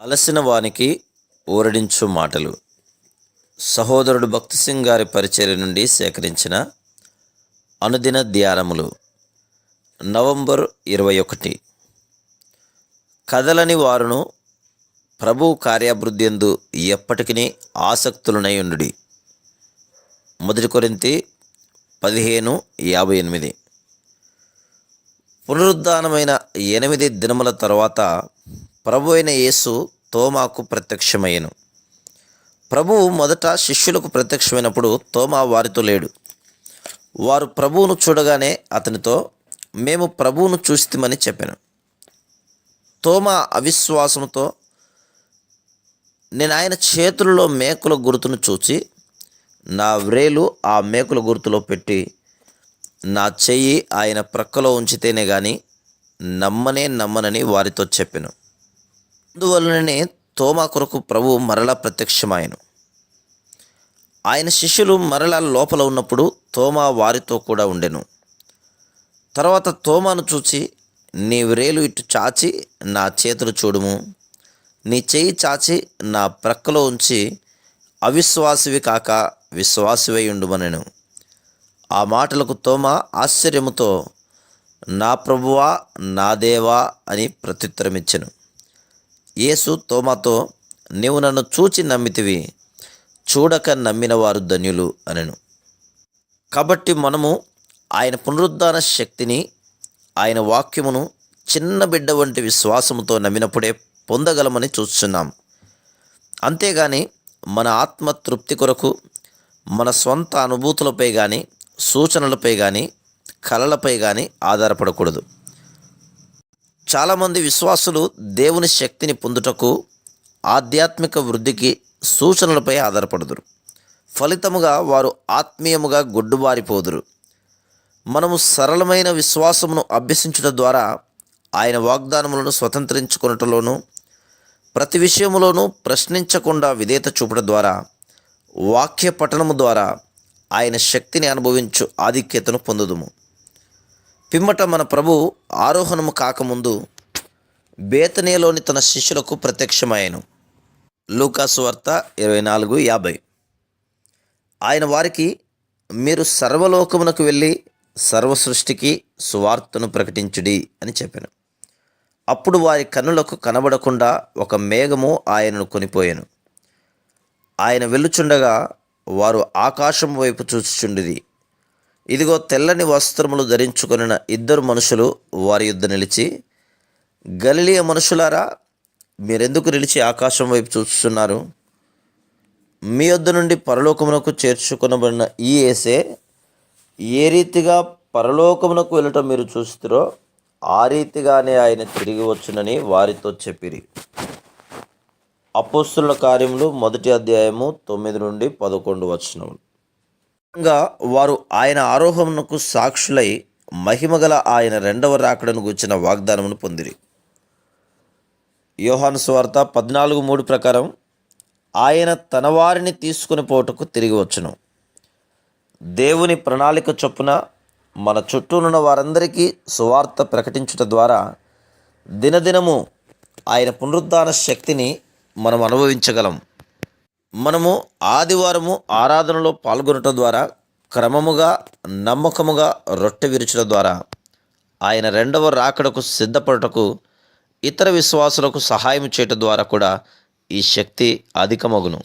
అలసిన వానికి ఊరడించు మాటలు. సహోదరుడు భక్తి సింగ్ గారి పరిచర్య నుండి సేకరించిన అనుదిన ధ్యానములు. నవంబర్ ఇరవై ఒకటి. కదలని వారును ప్రభు కార్యాభివృద్ధి ఎందు ఎప్పటికీ ఆసక్తులనై ఉండు మొదటి కొరింతి పదిహేను యాభై ఎనిమిది. పునరుద్ధానమైన ఎనిమిది దినముల తర్వాత ప్రభు అయిన యేసు తోమాకు ప్రత్యక్షమయ్యను. ప్రభువు మొదట శిష్యులకు ప్రత్యక్షమైనప్పుడు తోమా వారితో లేడు. వారు ప్రభువును చూడగానే అతనితో మేము ప్రభువును చూస్తామని చెప్పాను. తోమా అవిశ్వాసంతో నేను ఆయన చేతుల్లో మేకుల గుర్తును చూచి నా వ్రేలు ఆ మేకుల గుర్తులో పెట్టి నా చెయ్యి ఆయన ప్రక్కలో ఉంచితేనే కానీ నమ్మనే నమ్మనని వారితో చెప్పాను. అందువలననే తోమా కొరకు ప్రభు మరలా ప్రత్యక్షమాయను. ఆయన శిష్యులు మరలా లోపల ఉన్నప్పుడు తోమా వారితో కూడా ఉండెను. తర్వాత తోమాను చూచి నీ వ్రేలు ఇటు చాచి నా చేతులు చూడుము. నీ చేయి చాచి నా ప్రక్కలో ఉంచి అవిశ్వాసివి కాక విశ్వాసివై ఉండుమనెను. ఆ మాటలకు తోమా ఆశ్చర్యముతో నా ప్రభువా నా దేవా అని ప్రత్యుత్తరమిచ్చెను. యేసు తోమాతో నీవు నన్ను చూచి నమ్మితివి చూడక నమ్మిన వారు ధన్యులు అనెను. కాబట్టి మనము ఆయన పునరుద్ధాన శక్తిని ఆయన వాక్యమును చిన్న బిడ్డ వంటి విశ్వాసముతో నమ్మినప్పుడే పొందగలమని చూస్తున్నాం. అంతేగాని మన ఆత్మ తృప్తి కొరకు మన సొంత అనుభూతులపై కానీ సూచనలపై కానీ కలలపై కానీ ఆధారపడకూడదు. చాలామంది విశ్వాసులు దేవుని శక్తిని పొందుటకు ఆధ్యాత్మిక వృద్ధికి సూచనలపై ఆధారపడుదురు. ఫలితముగా వారు ఆత్మీయముగా గుడ్డుబారిపోదురు మనము సరళమైన విశ్వాసమును అభ్యసించుట ద్వారా ఆయన వాగ్దానములను స్వతంత్రించుకున్నటలోనూ ప్రతి విషయములోనూ ప్రశ్నించకుండా విధేత చూపడం ద్వారా వాక్య పఠనము ద్వారా ఆయన శక్తిని అనుభవించు ఆధిక్యతను పొందుదుము. పిమ్మట మన ప్రభు ఆరోహణము కాకముందు బేతనేలోని తన శిష్యులకు ప్రత్యక్షమాయను. లూకాసు వార్త ఇరవై నాలుగు యాభై. ఆయన వారికి మీరు సర్వలోకమునకు వెళ్ళి సర్వ సృష్టికి సువార్తను ప్రకటించుడి అని చెప్పాను. అప్పుడు వారి కన్నులకు కనబడకుండా ఒక మేఘము ఆయనను కొనిపోయాను. ఆయన వెళ్ళుచుండగా వారు ఆకాశం వైపు చూచుచుండిది ఇదిగో తెల్లని వస్త్రములు ధరించుకొనిన ఇద్దరు మనుషులు వారి యుద్ధ నిలిచి గలిలియ మనుషులారా మీరెందుకు నిలిచి ఆకాశం వైపు చూస్తున్నారు? మీ యొద్ద నుండి పరలోకమునకు చేర్చుకొనబడిన ఈ ఏసే ఏ రీతిగా పరలోకమునకు వెళ్ళటం మీరు చూస్తారో ఆ రీతిగానే ఆయన తిరిగి వచ్చునని వారితో చెప్పిరి. అపోస్తుల కార్యములు మొదటి అధ్యాయము తొమ్మిది నుండి పదకొండు వచనములు. ఇంకా వారు ఆయన ఆరోహణకు సాక్షులై మహిమగల ఆయన రెండవ రాకడను గుచ్చిన వాగ్దానమును పొందిరి. యోహాను స్వార్త పద్నాలుగు మూడు ప్రకారం ఆయన తన వారిని తీసుకుని పోటకు తిరిగి వచ్చును. దేవుని ప్రణాళిక చొప్పున మన చుట్టూనున్న వారందరికీ సువార్త ప్రకటించుట ద్వారా దినదినము ఆయన పునరుద్ధాన శక్తిని మనం అనుభవించగలం. మనము ఆదివారము ఆరాధనలో పాల్గొనటం ద్వారా క్రమముగా నమ్మకముగా రొట్టె విరుచడం ద్వారా ఆయన రెండవ రాకడకు సిద్ధపడటకు ఇతర విశ్వాసులకు సహాయం చేయటం ద్వారా కూడా ఈ శక్తి అధికమగును.